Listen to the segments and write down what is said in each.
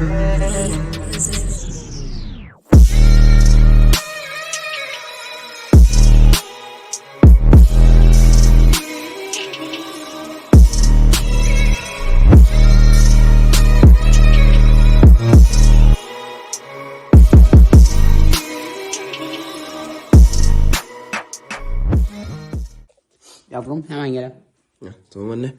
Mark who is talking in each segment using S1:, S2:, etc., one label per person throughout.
S1: Yok oğlum hemen gelelim.
S2: Ya, tamam anne.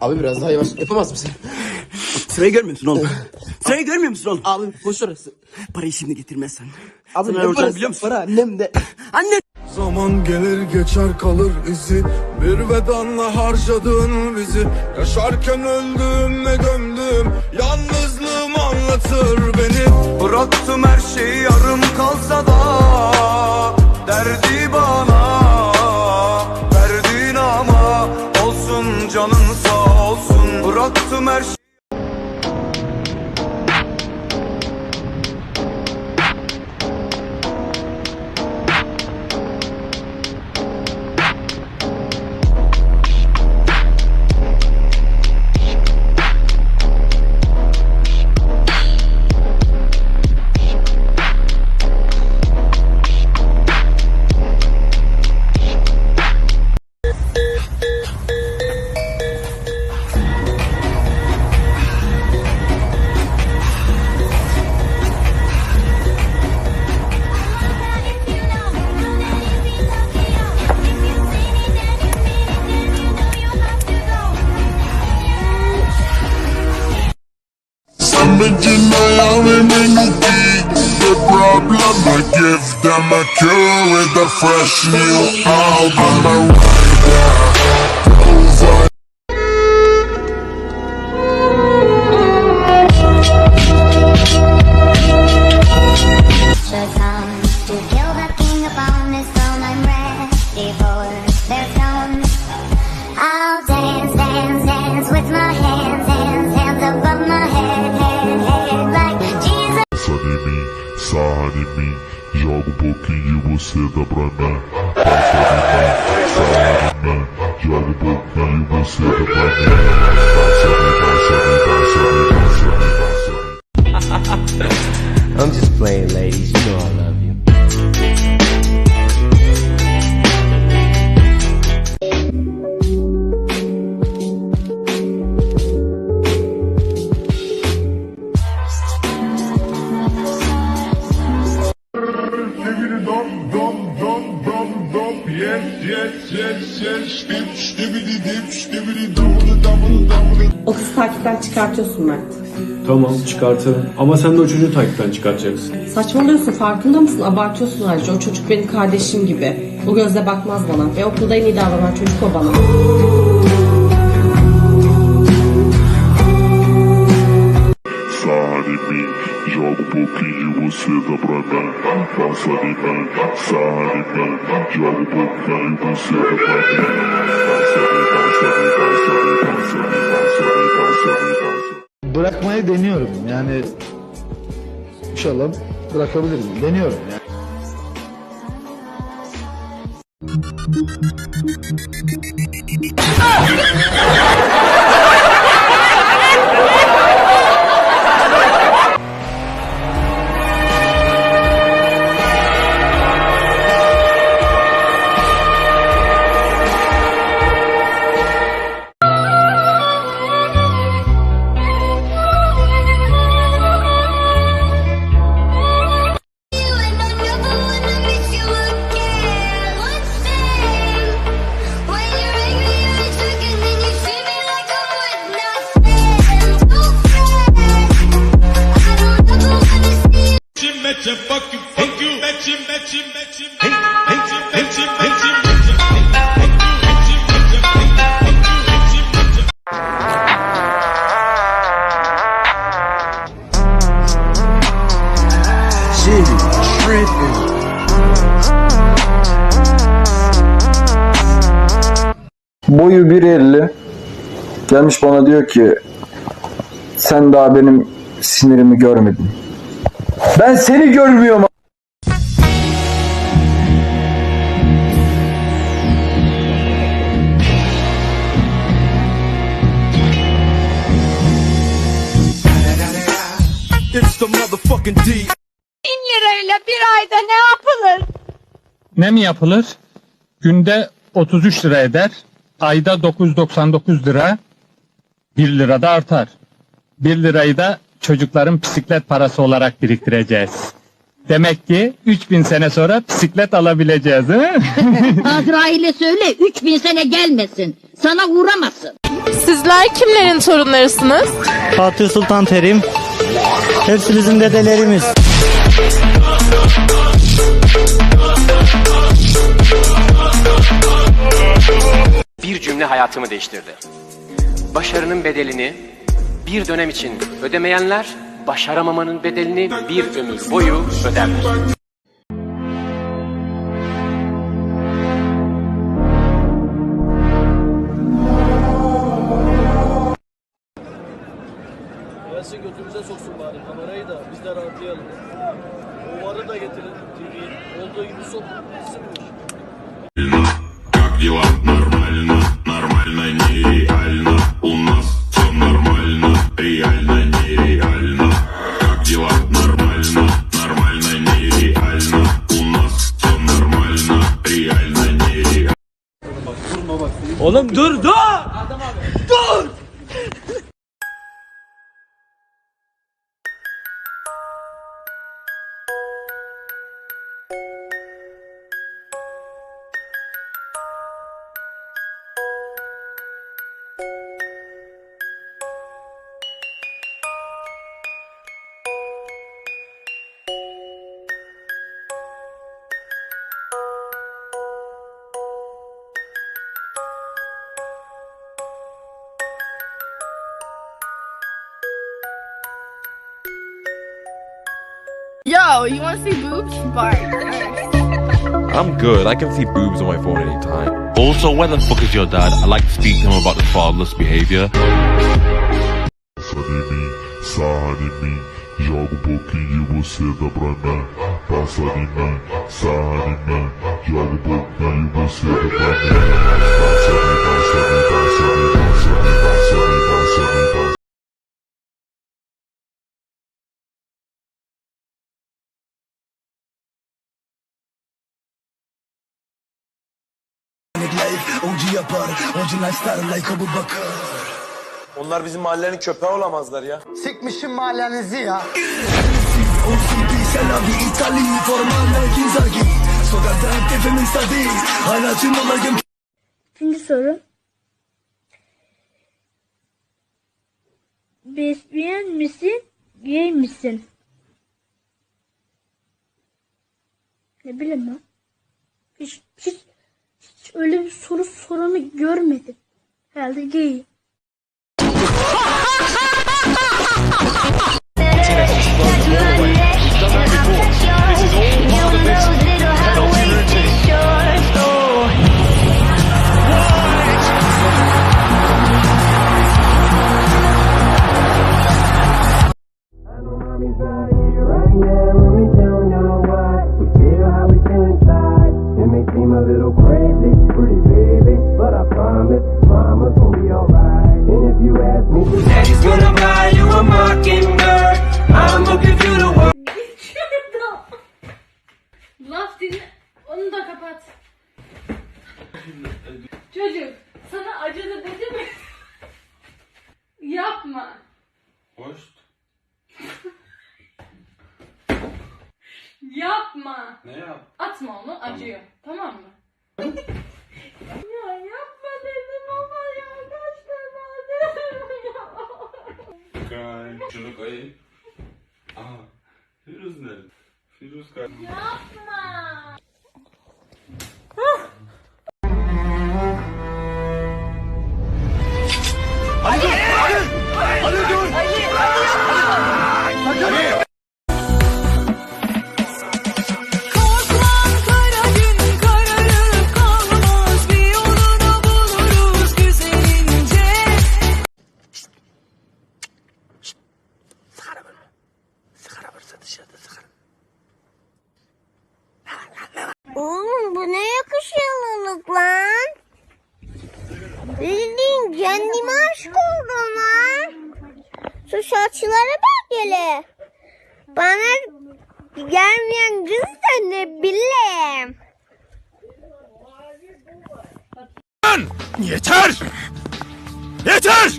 S2: Abi biraz daha yavaş yapamaz mısın?
S3: Sırayı görmüyor musun oğlum? Sırayı görmüyor musun oğlum?
S2: Abi boş orası.
S3: Parayı şimdi getirmezsen.
S2: Abi ne parası?
S3: biliyor musun?
S2: Para annem de.
S3: Anne!
S4: Zaman gelir geçer kalır izi Bir vedanla harcadın bizi Yaşarken öldüm ve gömdüm Yalnızlığım anlatır beni Bıraktım her şey yarım kalsa da
S5: The problem I give them a cure with a fresh new album. I'm a rider pouquinho e você dá pra mim Passa em mim, sarra em mim Joga um pouquinho e você dá pra mim
S6: O kızı takipten çıkartıyorsun Mert.
S7: Tamam çıkartırım. Ama sen de o çocuğu takipten çıkartacaksın.
S6: Saçmalıyorsun farkında mısın? Abartıyorsun ayrıca. O çocuk benim kardeşim gibi. O gözle bakmaz bana. Ve okulda en iyi davranan çocuk o bana.
S5: Mim, joga um pouquinho e você dá pra mim Passa em mim, sarra em mim Joga um pouquinho e você dá pra mim Passa em mim, passa em mim, passa em mim, passa em mim, passa em mim, passa em mim, passa em mim
S8: bırakmayı deniyorum. Yani inşallah bırakabilirim. Deniyorum yani.
S9: And
S8: Boyu 1.50. Gelmiş bana diyor ki sen daha benim sinirimi görmedin. Ben seni görmüyorum.
S10: It's. Bin
S9: lirayla bir ayda ne yapılır?
S11: Ne mi yapılır? Günde 33 lira eder. Ayda 999 lira. 1 lira da artar. 1 lirayı da çocukların bisiklet parası olarak biriktireceğiz. Demek ki 3000 sene sonra bisiklet alabileceğiz. He?
S9: Azrail'e söyle 3000 sene gelmesin. Sana uğramasın.
S12: Sizler kimlerin torunlarısınız?
S13: Fatih Sultan Terim. Hepsi bizim dedelerimiz.
S14: Cümle hayatımı değiştirdi. Başarının bedelini bir dönem için ödemeyenler, başaramamanın bedelini bir ömür boyu öderler.
S13: Oğlum dur dur!
S12: Yo, you wanna see boobs? Bart.
S15: I'm good. I can see boobs on my phone anytime. Also, where the fuck is your dad? I'd like to speak to him about the fatherless behavior.
S5: Passa de mim, sarra de mim Joga um pouquinho de você dá pra mim Passa de mim, sarra de mim Joga um pouquinho de você dá pra mim Passa de, passa de, passa de, passa de, passa de, passa de, passa
S10: Oncu yapar, oncu lifestyle like Abu Bakar.
S13: Onlar bizim mahallenin köpeği olamazlar ya.
S10: Sikmişim mahallenizi ya. OCP, Selavi, İtali, formal, Kinzagi. Sokakta hep tefemin stadi. Hala tüm olayım
S9: İkinci soru. Lesbiyen misin? Gay misin? Ne bileyim ben. Hiç, hiç, öyle bir soru soranı görmedim. Herhalde gay.
S12: Laf dinle. Onu da kapat. Çocuk sana acıdı dedi mi? Yapma.
S16: Hoş.
S12: Yapma.
S16: Ne yap?
S12: Atma onu acıyor. Tamam mı? ya yapma dedim ama ya kaç defa dedim
S16: Kay. Şunu koyayım. Aa. Nerede? Firuz kardeşim.
S12: Yapma.
S17: Ali! Ali! Ali! Ali! Ali!
S3: Yeter! Yeter!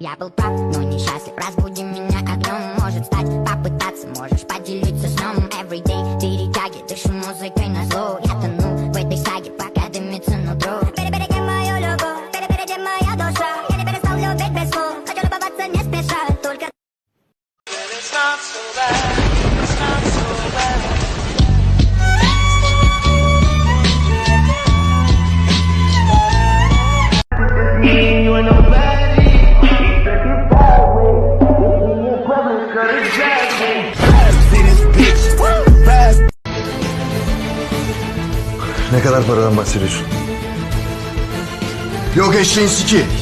S17: Я был прав, но несчастлив Разбуди меня огнем Может стать, попытаться Можешь поделиться сном Everyday перетяги Дышу музыкой на
S9: Ne kadar paradan bahsediyorsun? Yok eşeğin siki.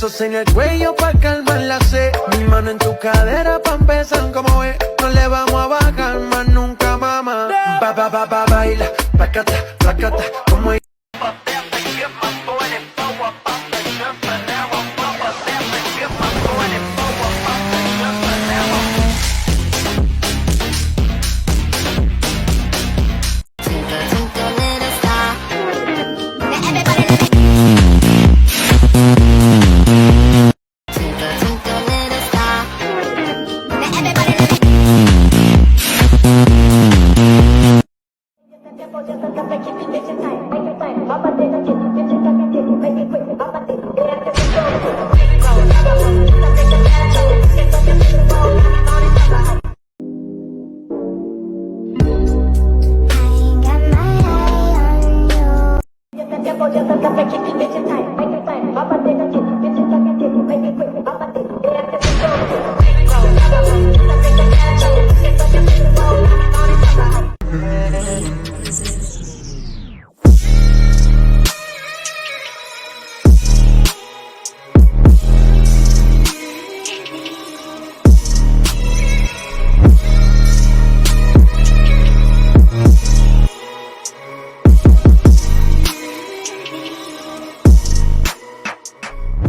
S18: Besos en el cuello pa' calmar la sed. Mi mano en tu cadera pa' empezar como es. No le vamos a bajar más nunca, mamá. Ba, ba, ba, ba, baila. Placata, placata, como ก็
S17: ไป
S9: คิดถึงเด็กฉันใจไม่เข้าใ